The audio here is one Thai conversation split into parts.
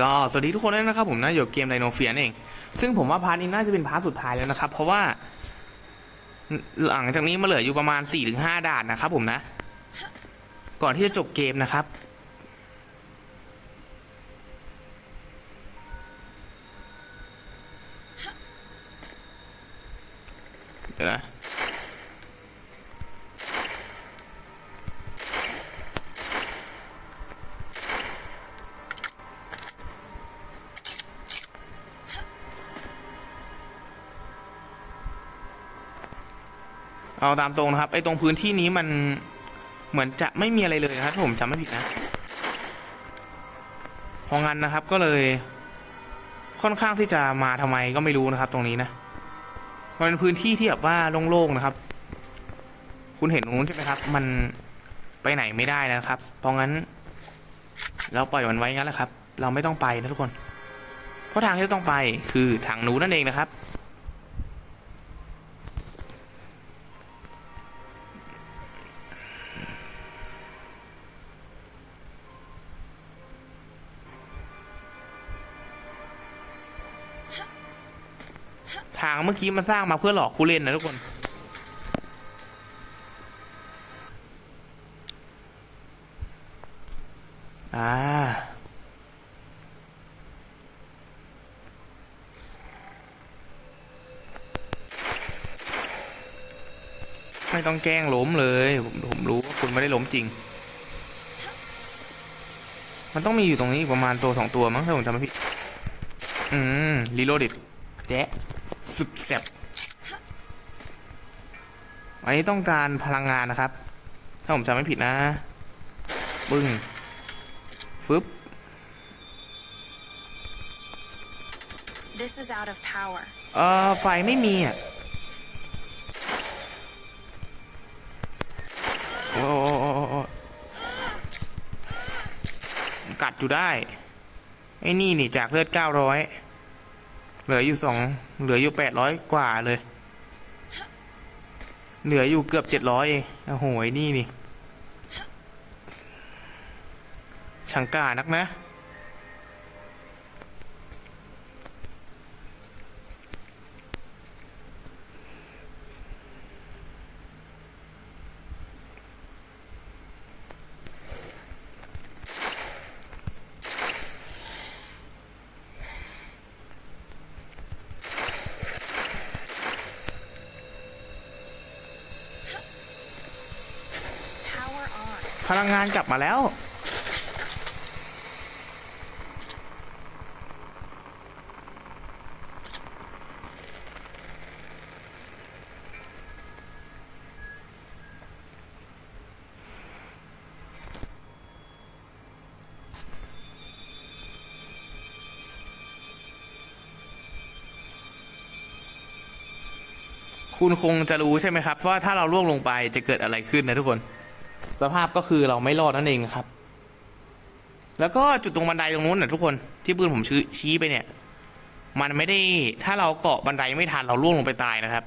ก็สวัสดีทุกคนด้วยนะครับผมนะอยู่กับเกมไดโนเฟียนเอง ซึ่งผมว่าพาร์ทนี้น่าจะเป็นพาร์ทสุดท้ายแล้วนะครับ เพราะว่า หลังจากนี้มาเหลืออยู่ประมาณ4-5ด่านนะครับผมนะ ก่อนที่จะจบเกมนะครับ เอาตามตรงนะครับไอ้ตรงพื้นที่นี้มันเหมือนจะไม่มีอะไรเลยนะครับถ้าผมจำไม่ผิดนะเพราะงั้นนะครับก็เลย ค่อนข้างที่จะมาทำไมก็ไม่รู้นะครับ ตรงนี้นะมันเป็นพื้นที่ที่แบบว่าโล่งๆนะครับ คุณเห็นตรงนู้นใช่ไหมครับ มันไปไหนไม่ได้นะครับ เพราะงั้น เราปล่อยมันไว้งั้นแหละครับ เราไม่ต้องไปนะทุกคนเพราะทางที่ต้องไปคือทางนู้นนั่นเองนะครับ เมื่อกี้มันสร้างมาเพื่อหลอกผู้เล่นนะทุกคนอ่าไม่ต้องแกล้งล้มเลย ผมผมรู้ว่าคุณไม่ได้ล้มจริง มันต้องมีอยู่ตรงนี้ประมาณตัวสองตัวมั้งถ้าผมจำไม่ผิด อืมรีโลดิดแจ๊ะ สุดแซ่บอันนี้ต้องการพลังงานนะครับ ถ้าผมจำไม่ผิดนะปึ้งฟึบ This is out of power. เอ่อไฟไม่มีอะโอ้โอ้โอ้โอ้โอ้กัดอยู่ได้ ไอ้นี่นี่จากเลือดเก้าร้อย เหลืออยู่สองเหลืออยู่แปดร้อยกว่าเลย เหลืออยู่เกือบเจ็ดร้อยเองโอ้โหนี่นี่ช่างกล้านักนะานกลับมาแล้ว คุณคงจะรู้ใช่ไหมครับ ว่าถ้าเราล่วงลงไปจะเกิดอะไรขึ้นนะทุกคน สภาพก็คือเราไม่รอดนั่นเองครับ แล้วก็จุดตรงบันไดตรงนู้นนะทุกคนที่ปืนผมชี้ชี้ไปเนี่ย มันไม่ได้ถ้าเราเกาะบันไดไม่ทันเราล่วงลงไปตายนะครับ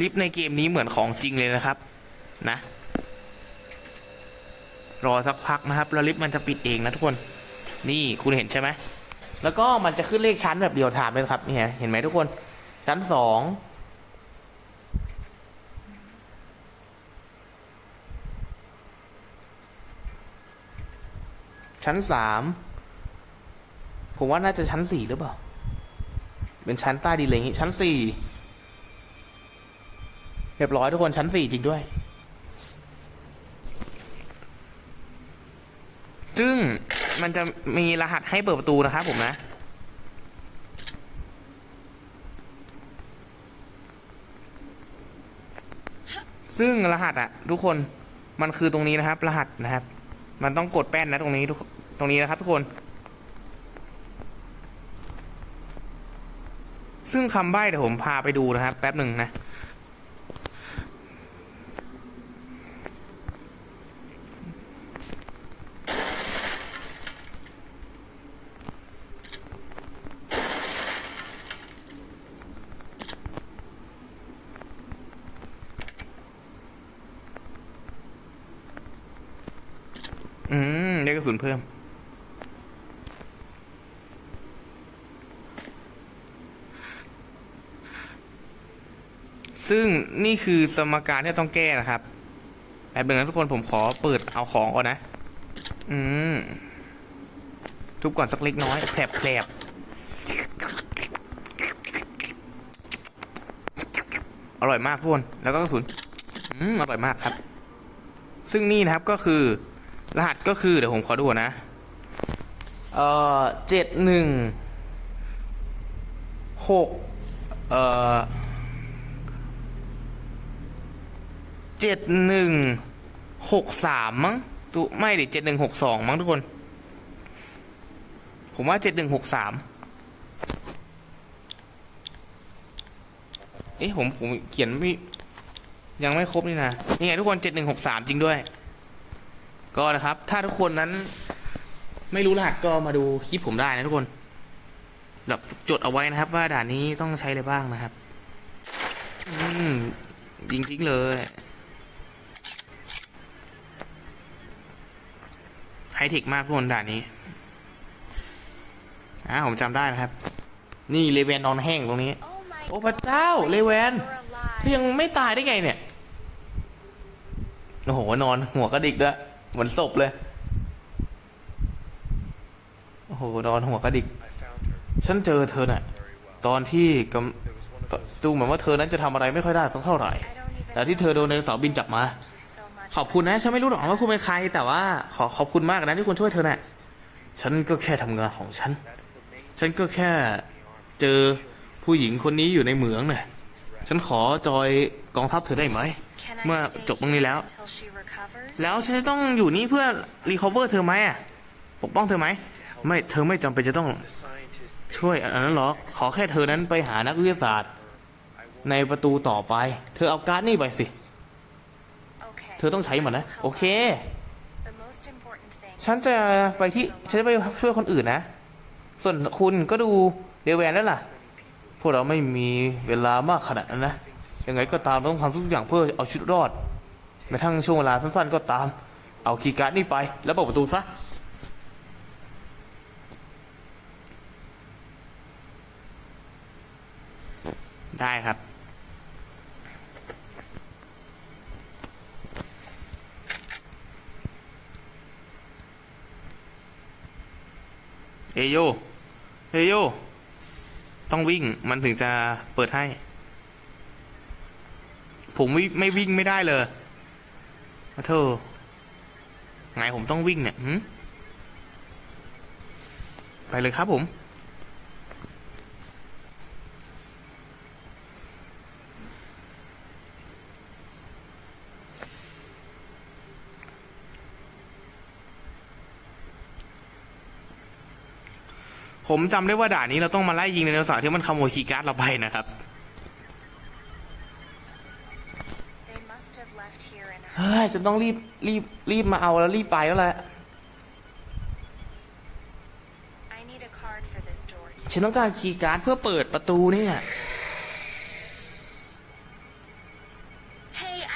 ลิฟต์ในเกมนี้เหมือนของจริงเลยนะครับ นะ รอสักพักนะครับ แล้วลิฟต์มันจะปิดเองนะทุกคน นี่คุณเห็นใช่ไหม แล้วก็มันจะขึ้นเลขชั้นแบบเดียวถามเลยครับนี่เห็นไหมทุกคน ชั้นสองชั้นสาม ผมว่าน่าจะชั้นสี่หรือเปล่า เป็นชั้นใต้ดินอะไรอย่างงี้ ชั้นสี่ เรียบร้อยทุกคนชั้นสี่จริงด้วย ซึ่งมันจะมีรหัสให้เปิดประตูนะครับผมนะ ซึ่งรหัสอะทุกคนมันคือตรงนี้นะครับ รหัสนะครับ มันต้องกดแป้นนะตรงนี้ทุกตรงนี้นะครับทุกคน ซึ่งคำใบ้เดี๋ยวผมพาไปดูนะครับ แป๊บหนึ่งนะ ได้ก ระสุนเพิ่ม ซึ่งนี่คือสมการที่ต้องแก้นะครับแป๊บนึงนะทุกคนผมขอเปิดเอาของก่อนนะ อืม ทุบก่อนสักเล็กน้อยแผลบแผลบอร่อยมากทุกคน แล้วก็กระสุน อืม อร่อยมากครับ ซึ่งนี่นะครับก็คือ รหัสก็คือเดี๋ยวผมขอดูนนะ เอ่อเจ็ดหนึ่งหกเอ่อเจ็ดหนึ่งหกสามมั้งตุไม่ดิเจ็ดหนึ่งหกสองมั้งทุกคน ผมว่าเจ็ดหนึ่งหกสามเอ๊ะผมผมเขียนไม่ยังไม่ครบนี่นะนี่ไงทุกคนเจ็ดหนึ่งหกสามจริงด้วย ก็นะครับ ถ้าทุกคนนั้น ไม่รู้รหัสก็มาดูคลิปผมได้นะทุกคนแบบจดเอาไว้นะครับ ว่าด่านนี้ต้องใช้อะไรบ้างนะครับ อืมจริงๆเลยไฮเทคมากทุกคนด่านนี้อ่าผมจำได้นะครับ นี่เลเวนนอนแห้งตรงนี้ โอ้พระเจ้าเลเวนยังไม่ตายได้ไงเนี่ย โอ้โห นอนหัวกระดิกด้วย เหมือนศพเลย โอ้โหนอนหัวกระดิก ฉันเจอเธอน่ะ ตอนที่กำดูเหมือนว่าเธอนั้นจะทำอะไรไม่ค่อยได้สักเท่าไหร่ แต่ที่เธอโดนในเสาร์บินจับมา ขอบคุณนะ ฉันไม่รู้หรอกว่าคุณเป็นใคร แต่ว่าขอขอบคุณมากนะที่คุณช่วยเธอน่ะ ฉันก็แค่ทำงานของฉัน ฉันก็แค่เจอผู้หญิงคนนี้อยู่ในเหมืองน่ะ ฉันขอจอยกองทัพเธอได้ไหม เมื่อจบตรงนี้แล้ว แล้วฉันจะต้องอยู่นี่เพื่อรีคอเวอร์เธอไหมอะปกป้องเธอไหมไม่เธอไม่จำเป็นจะต้องช่วยอันนั้นหรอกขอแค่เธอนั้นไปหานักวิทยาศาสตร์ ในประตูต่อไป เธอเอาการ์ดนี่ไปสิ เธเธออต้ต้อองงใช้ใช้หหมมดดนะนะ โอโอเคเค ฉันจะไปที่ฉันจะไปช่วยคนอื่นนะ ส่วนคุณก็ดูเดวแวนนั่นล่ะ พวกเราไม่มีเวลามากขนาดนั้นนะ ยังไงก็ตามต้องทำทุกอย่างเพื่อเอาชีวิตรอด แม้ทั้งช่วงเวลาสั้นๆก็ตาม เอาคีย์การ์ดนี่ไป แล้วเปิดประตูซะได้ครับ เอโย เอโย ต้องวิ่งมันถึงจะเปิดให้ ผมไม่ไม่วิ่งไม่ได้เลย มาเธอไงผมต้องวิ่งเนี่ยไปเลยครับผม ผมจำได้ว่าด่านนี้เราต้องมาไล่ยิงไดโนเสาร์ที่มันขโมยคีย์การ์ดเราไปนะครับ เฮ้ย จะต้องรีบรีบรีบมาเอาแล้วรีบไปแล้วแหละ ฉันต้องการคีย์การ์ดเพื่อเปิดประตูเนี่ย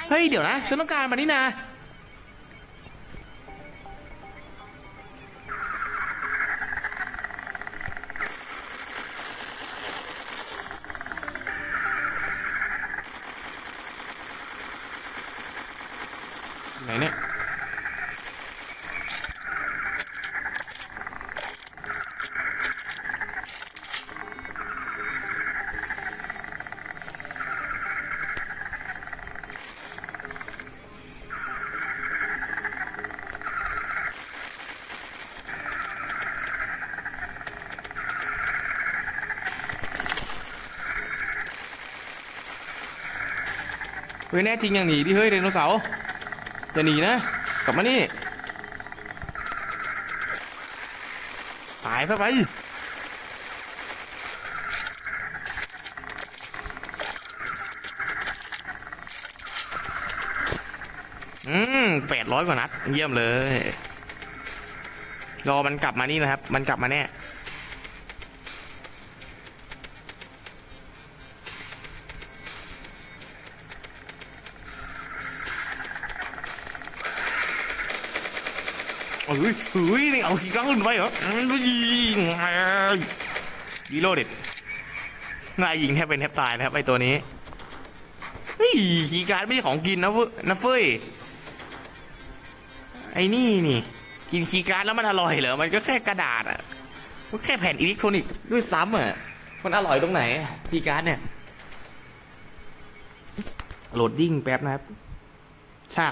เฮ้ย เดี๋ยวนะ ฉันต้องการมานี่นะ เฮ้ยแน่จริงอย่างหนีดิเฮ้ยไดโนเสาร์อย่าหนีนะ กลับมานี่ ตายซะไปอืมแปดร้อยกว่านัด เยี่ยมเลย รอมันกลับมานี่นะครับ มันกลับมาแน่ เอ้ยเฮ้ยนี่เอาขี้ก้างอื่นไปเหรออืมดีโลเด็ดนายยิงแทบเป็นแทบตายนะครับไอตัวนี้เฮ้ยขี้การไม่ใช่ของกินนะเว้ยนะเฟ้ยไอ้นี่นี่กินคีย์การ์ดแล้วมันอร่อยเหรอ มันก็แค่กระดาษอะก็แค่แผ่นอิเล็กทรอนิกส์ด้วยซ้ำอะ มันอร่อยตรงไหนอะคีย์การ์ดเนี่ย โหลดดิ้งแป๊บนะครับ ฉาก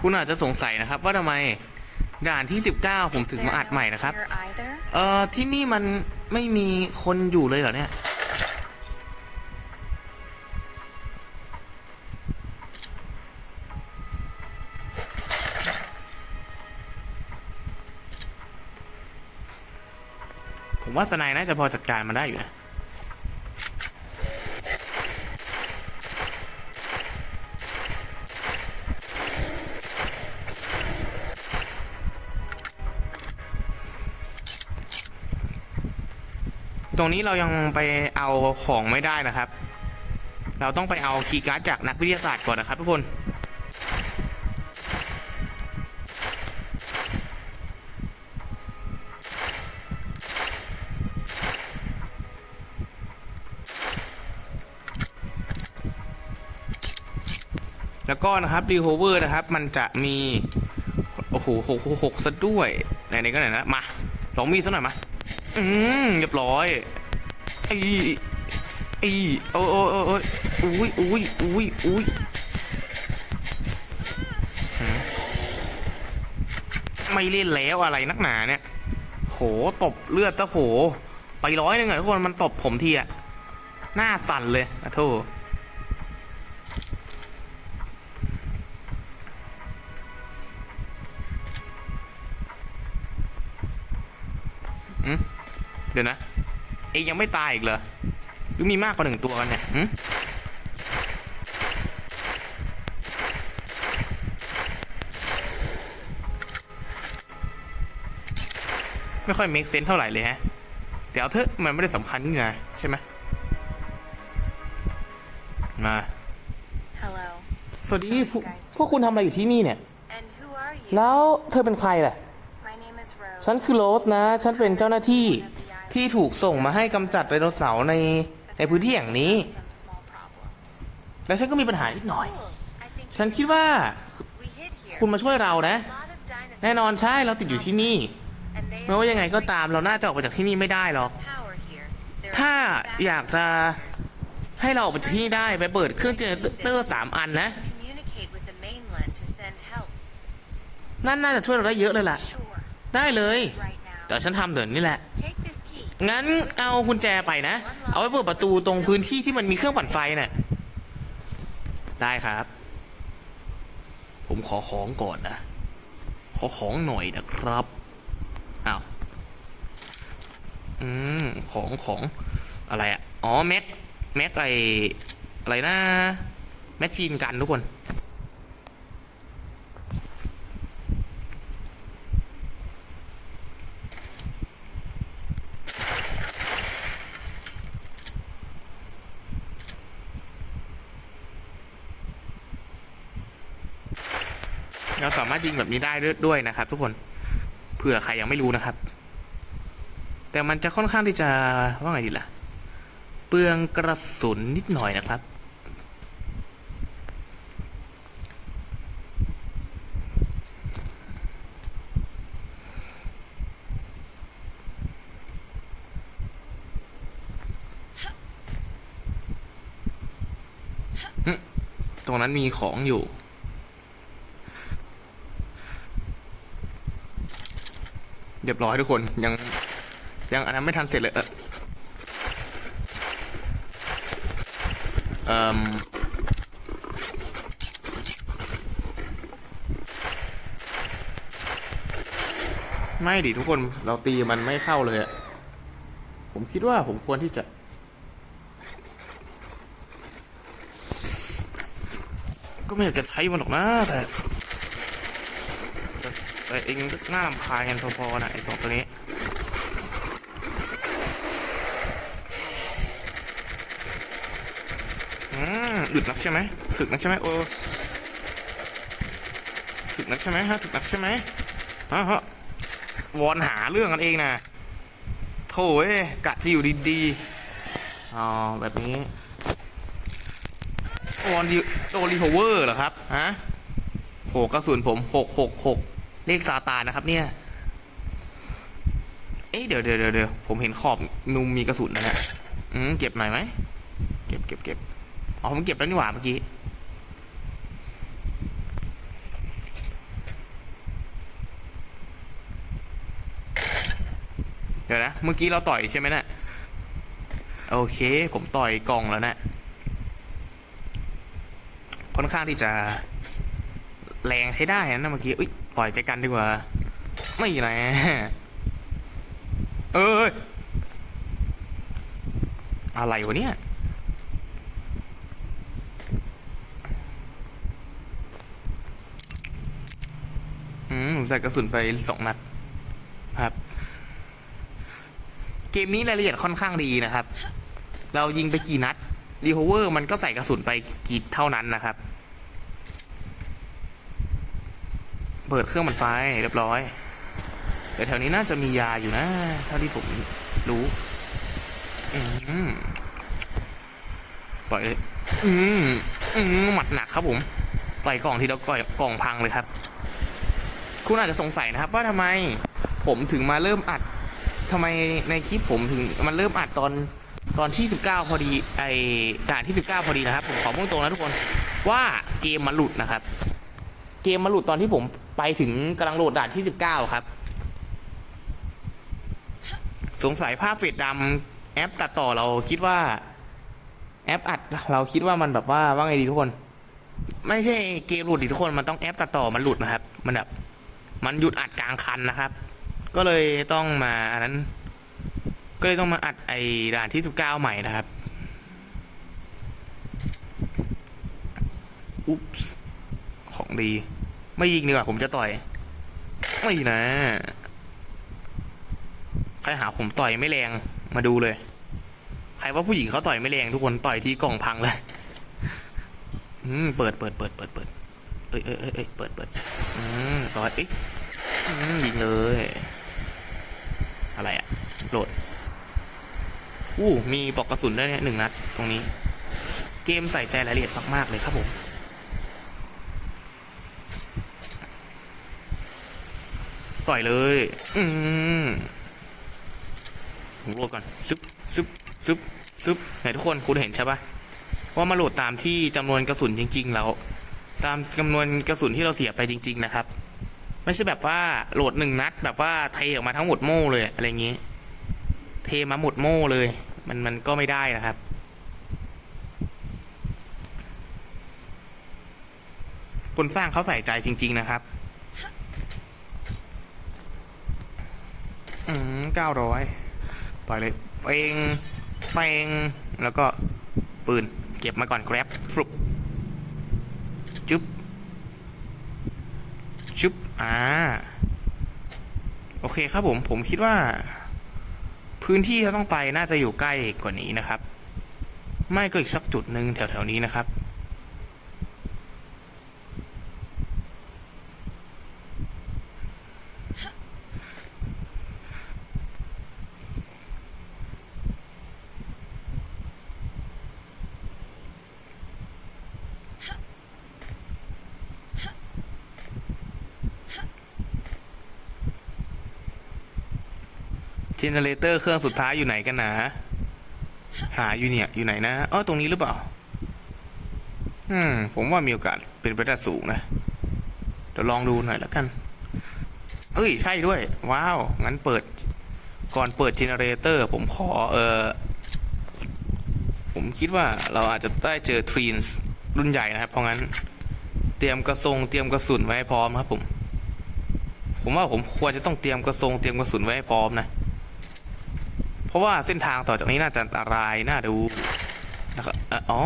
คุณอาจจะสงสัยนะครับว่าทำไมด่านที่ 19 ผมถึงมาอัดใหม่นะครับ เอ่อ ที่นี่มันไม่มีคนอยู่เลยเหรอเนี่ย ผมว่าสนายน่าจะพอจัดการมันได้อยู่นะ ตรงนี้เรายังไปเอาของไม่ได้นะครับ เราต้องไปเอาคีย์การ์ดจากนักวิทยาศาสตร์ก่อนนะครับทุกคน แล้วก็นะครับรีโฮเวอร์นะครับ มันจะมี โอ้โหหกหกหกซะด้วยไหนๆก็ไหนนะมาลองมีดซะหน่อยมา อืมเรียบร้อยไอ้ไอ้โอ้ยโอ้ยโอ้ยอุ้ยอุ้ยอุ้ยอุ้ยไม่เล่นแล้วอะไรนักหนาเนี่ย โหตบเลือดซะโห ไปร้อยหนึ่งอะทุกคนมันตบผมทีอะหน้าสั่นเลยอะโทษ ดี๋ยวนะ เองยังไม่ตายอีกเหรอ หรือมีมากกว่าหนึ่งตัวกันเนี่ยหึไม่ค่อย make sense เท่าไหร่เลยฮะ แต่เอาเถอะมันไม่ได้สำคัญนี่นะใช่ไหมมา Hello. สวัสดีพวกพวกคุณทำอะไรอยู่ที่นี่เนี่ย And who are you? แล้วเธอเป็นใครล่ะ My name is Rose. ฉันคือโรสนะ ฉันเป็นเจ้าหน้าที่ ที่ถูกส่งมาให้กำจัดไดโนเสาร์ในในพื้นที่อย่างนี้ แล้วฉันก็มีปัญหานิดหน่อย ฉันคิดว่าคุณมาช่วยเรานะ แน่นอนใช่เราติดอยู่ที่นี่ ไม่ว่ายังไงก็ตามเราน่าจะออกไปจากที่นี่ไม่ได้หรอก ถ้าอยากจะให้เราออกไปจากที่นี่ได้ไปเปิดเครื่องเจเนเตอร์สามอันนะ นั่นน่าจะช่วยเราได้เยอะเลยล่ะ ได้เลย Right เดี๋ยวฉันทำเดี๋ยวนี้แหละ งั้นเอากุญแจไปนะ เอาไว้เปิดประตูตรงพื้นที่ที่มันมีเครื่องปั่นไฟน่ะ ได้ครับ ผมขอของก่อนนะ ขอของหน่อยนะครับ อ้าว อืม ของของอะไรอะอ๋อ แม็ก แม็กไออะไรนะ แมชชีนกันทุกคน สามารถยิงแบบนี้ได้ด้วยนะครับ ทุกคนเผื่อใครยังไม่รู้นะครับ แต่มันจะค่อนข้างที่จะว่าไงดีล่ะ เปลืองกระสุนนิดหน่อยนะครับ ตรงนั้นมีของอยู่ รียบร้อยทุกคนยังยังอันนั้นไม่ทันเสร็จเลยเออเอ่มไม่ดิทุกคนเราตีมันไม่เข้าเลยอะผมคิดว่าผมควรที่จะ ก็ไม่อยากจะใช้มันหรอกนะแต่ แต่เองน่ารำคาญกันพอๆนะไอ้สองตัวนี้อืมอึดนักใช่ไหมฝึกนักใช่ไหมโอ้ถึกนักใช่ไหมฮะถึกนักใช่ไหมฮะฮะวอนหาเรื่องกันเองนะโถ่เอ้กะจะอยู่ดีๆอ๋อแบบนี้วอนดิโดรีโฮเวอร์เหรอครับฮะโหกระสุนผมหกหกหก เลขซาตานนะครับ เนี่ยเอ๊ะเดี๋ยวเดี๋ยวเดี๋ยวเดี๋ยวผมเห็นขอบนุมมีกระสุนนะเนี่ยอืมเก็บหน่อยไหมเก็บเก็บเก็บอ๋อผมเก็บแล้วนี่หว่าเมื่อกี้เดี๋ยวนะเมื่อกี้เราต่อยใช่ไหมเนะ่ะโอเค ผมต่อยกล่องแล้วนะค่อนข้างที่จะแรงใช้ได้นะเมื่อกี้อุ้ย ต่อยใจกันดีกว่า ไม่นะเอ้ยอะไรวะเนี่ยอืมผมใส่กระสุนไปสองนัดครับ เกมนี้รายละเอียดค่อนข้างดีนะครับ เรายิงไปกี่นัดรีโฮเวอร์มันก็ใส่กระสุนไปกี่เท่านั้นนะครับ เปิดเครื่องมันไฟเรียบร้อยแต่แถวนี้น่าจะมียาอยู่นะ เท่าที่ผมรู้ อืมต่อยเลย อืมอืมหมัดหนักครับผม ต่อยกล่องทีแล้วก่อยกล่องพังเลยครับ คุณอาจจะสงสัยนะครับ ว่าทำไมผมถึงมาเริ่มอัดทำไมในคลิปผมถึงมันเริ่มอัดตอนตอนที่ 19 พอดีไอด่านที่ 19 พอดีนะครับ ผมขอพูดตรงนะทุกคนว่าเกมมันหลุดนะครับ เกมมาหลุดตอนที่ผม ไปถึงกำลังโหลดด่านที่19ครับ สงสัยภาพเฟดดำแอปตัดต่อเราคิดว่า แอปอัดเราคิดว่ามันแบบว่าว่าไงดีทุกคน ไม่ใช่เกมหลุดดิทุกคนมันต้องแอปตัดต่อมันหลุดนะครับ มันแบบมันหยุดอัดกลางคันนะครับ ก็เลยต้องมาอันนั้น ก็เลยต้องมาอัดไอ้ด่านที่19ใหม่นะครับอุ๊ปส์ของดี ไม่ยิงดีกว่าผมจะต่อย ไม่นะ ใครหาผมต่อยไม่แรง มาดูเลย ใครว่าผู้หญิงเขาต่อยไม่แรงทุกคนต่อยที่กล่องพังเลยอืมเปิดเปิดเปิดเปิดเปิดเอ้ยเอ้ยเอ้ยเปิดเปิดอืมต่อยเอ้ยอืมยิงเลย อะไรอะโหลดอู้มีปลอกกระสุนด้วยเนี่ยหนึ่งนัดตรงนี้ เกมใส่ใจรายละเอียดมาก ๆ เลยครับผม ต่อยเลย อืมผมโหลดก่อนซึบซึบซึบซึบไหนทุกคนคุณเห็นใช่ปะว่ามาโหลดตามที่จำนวนกระสุนจริง ๆ แล้ว ตามจำนวนกระสุนที่เราเสียไปจริง ๆ นะครับ ไม่ใช่แบบว่าโหลดหนึ่งนัด แบบว่าเทออกมาทั้งหมดโม่เลยอะไรอย่างงี้ เทมาหมดโม่เลย มันมันก็ไม่ได้นะครับคนสร้างเขาใส่ใจจริง ๆ นะครับ อืมเก้าร้อยต่อยเลยเปงเปงแล้วก็ปืน เก็บมาก่อนแกร็บฟลุปจุ๊บจุ๊บอ่าโอเคครับผมผมคิดว่า พื้นที่ที่ต้องไปน่าจะอยู่ใกล้กว่านี้นะครับ ไม่ก็อีกสักจุดหนึ่งแถวๆนี้นะครับ เจเนเรเตอร์เครื่องสุดท้ายอยู่ไหนกันนะ หาอยู่เนี่ย อยู่ไหนนะอ๋อตรงนี้หรือเปล่า อืม ผมว่ามีโอกาสเป็นไปได้สูงนะ เดี๋ยวลองดูหน่อยแล้วกัน เอ้ย ใช่ด้วย ว้าว งั้นเปิด ก่อนเปิดเจเนเรเตอร์ ผมขอ เออผมคิดว่าเราอาจจะได้เจอทรีนรุ่นใหญ่นะครับ เพราะงั้น เตรียมกระทรงเตรียมกระสุนไว้ให้พร้อมครับผม ผมว่าผมควรจะต้องเตรียมกระทรงเตรียมกระสุนไว้ให้พร้อมนะ เพราะว่าเส้นทางต่อจากนี้น่าจะอันตรายน่าดูนะครับเอ่ออ๋อ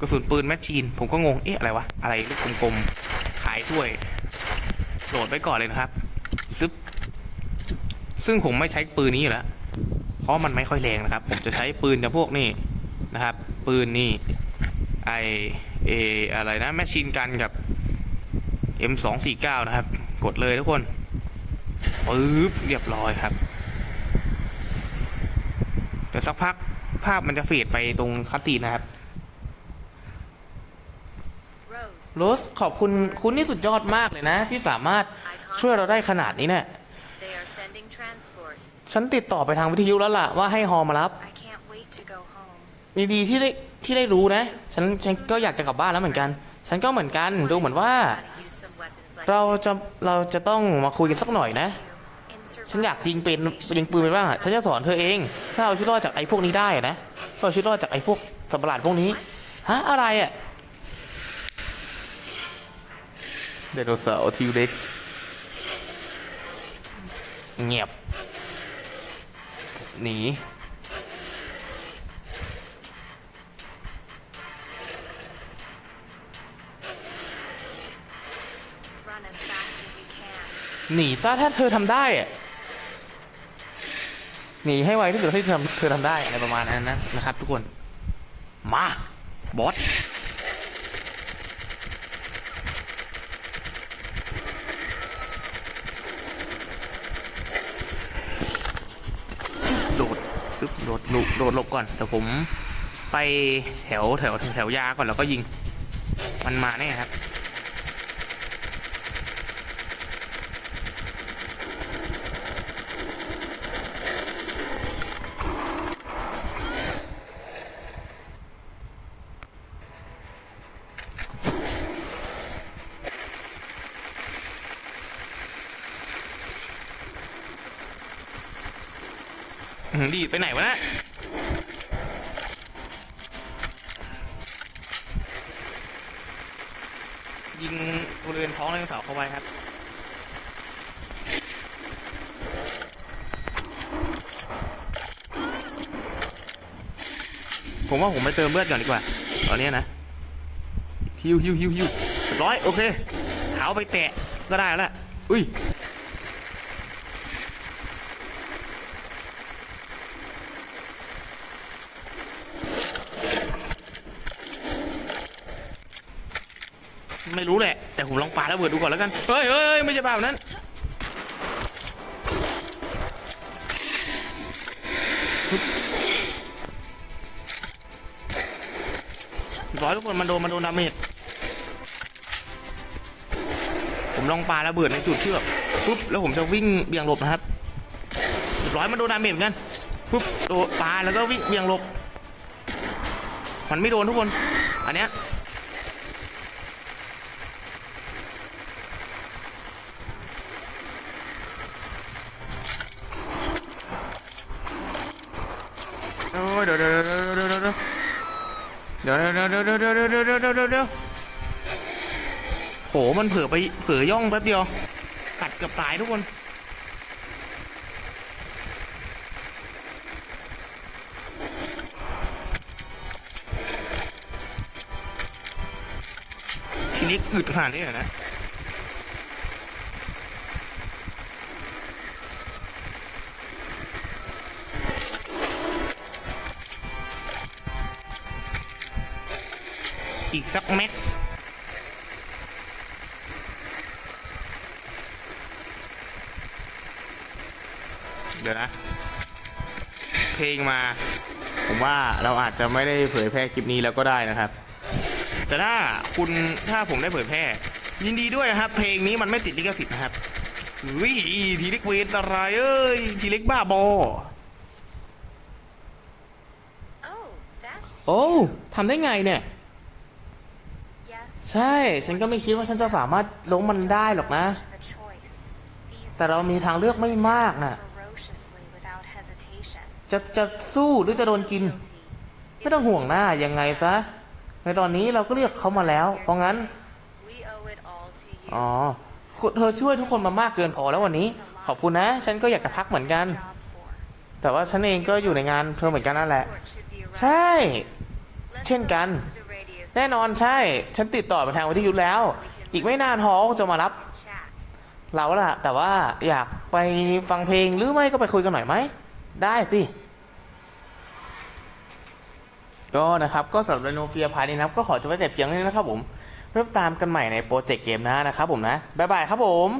กระสุนปืนแมชชีน ผมก็งง เอ๊ะ อะไรวะ อะไรลูกกลมๆ ขายถ้วย โหลดไว้ก่อนเลยนะครับ ซึบ ซึ่งผมไม่ใช้ปืนนี้อยู่แล้ว เพราะมันไม่ค่อยแรงนะครับ ผมจะใช้ปืนจำพวกนี่นะครับ ปืนนี่ ไอเออะไรนะ แมชชีนกันกับ M249 นะครับ กดเลยทุกคนปึ๊บเรียบร้อยครับ ดี๋ยวสักพักภาพมันจะเฟดไปตรงคัตตีนะครับโรสขอบคุณคุณนี่สุดยอดมากเลยนะ ที่สามารถช่วยเราได้ขนาดนี้เนี่ยฉันติดต่อไปทางวิทยุแล้วล่ะ ว่าให้ฮอมารับดีดีที่ได้ที่ได้รู้นะ ฉันฉันก็อยากจะกลับบ้านแล้วเหมือนกัน ฉันก็เหมือนกันดูเหมือนว่า เราจะเราจะต้องมาคุยกันสักหน่อยนะ ฉันอยากยิง survival เป็นยิงปืนเป็นบ้างอะฉันจะสอนเธอเองถ้าเอาชีวิตรอดจากไอ้พวกนี้ได้อะนะก็เอาชีวิตรอดจากไอ้พวกสัตว์ประหลาดพวกนี้ฮะอะไรอะไดโนเสาร์ทีเร็กซ์เงียบหนี Run as fast as you can. หนีซะถ้าเธอทำได้อะ หนีให้ไวที่สุดที่เธอทำเธอทำได้อะไรประมาณนั้นนะนะครับ ทุกคน มา บอสโดดซึบโดดหลบโดดหลบก่อนเดี๋ยวผมไปแถวแถวแถวยาก่อนแล้วก็ยิง มันมาแน่ครับ ไปไหนวะนะยิงบริเวณท้องไดโนเสาร์เข้าไว้ครับผมว่าผมไปเติมเลือดก่อนดีกว่า ตอนนี้นะฮิวฮิวฮิวฮิวร้อยโอเคเท้าไปแตะก็ได้แล้วล่ะอุ้ย ไม่รู้แหละ แต่ผมลองปาระเบิดดูก่อนแล้วกัน เฮ้ยเฮ้ยไม่ใช่ปาแบบนั้นร้อยทุกคนมันโดนมันโดนดาเมจผมลองปาระเบิดในจุดที่แบบปุ๊บแล้วผมจะวิ่งเบี่ยงหลบนะครับร้อยมันโดนดาเมจเหมือนกันปุ๊บโดนปาแล้วก็วิ่งเบี่ยงหลบ มันไม่โดนทุกคน อันเนี้ย โอ้ยเดี๋ยวเดี๋ยวเดี๋ยวเดี๋ยวเดี๋ยวเดี๋ยวเดี๋ยวเดี๋ยวเดี๋ยวเดี๋ยวเดี๋ยวเดี๋ยวเดี๋ยวเดี๋ยวโหมันเผลอไปเผลอย่องแป๊บเดียว กัดเกือบตายทุกคนทีนี้อึดขนาดนี้เหรอนะ อีกสักเม็ดเดี๋ยวนะ เพลงมา ผมว่าเราอาจจะไม่ได้เผยแพร่คลิปนี้แล้วก็ได้นะครับ แต่ถ้าคุณถ้าผมได้เผยแพร่ ยินดีด้วยนะครับ เพลงนี้มันไม่ติดลิขสิทธิ์นะครับวิทีเล็กเวทอะไรเอ้ย ทีเล็กบ้าบอ Oh, that's โอ้ทำได้ไงเนี่ย yes. ใช่ ฉันก็ไม่คิดว่าฉันจะสามารถล้มมันได้หรอกนะ แต่เรามีทางเลือกไม่มากน่ะ จะจะสู้หรือจะโดนกิน ไม่ต้องห่วงหน้ายังไงซะ ในตอนนี้เราก็เรียกเขามาแล้ว เพราะงั้น อ๋อเธอช่วยทุกคนมามากเกินพอแล้ววันนี้ ขอบคุณนะ ฉันก็อยากจะพักเหมือนกัน แต่ว่าฉันเองก็อยู่ในงานเธอเหมือนกันนั่นแหละ ใช่ เช่นกัน แน่นอนใช่ ฉันติดต่อไปทางวิทยุแล้ว อีกไม่นานฮอลจะมารับเราล่ะ แต่ว่าอยากไปฟังเพลงหรือไม่ก็ไปคุยกันหน่อยไหม ได้สิ ก็นะครับ ก็สำหรับโนเฟียพาร์นี้นะครับ ก็ขอจบไว้แต่เพียงเท่านี้นะครับผม เริ่มตามกันใหม่ในโปรเจกต์เกมหน้านะครับผมนะ บ๊ายบายครับผม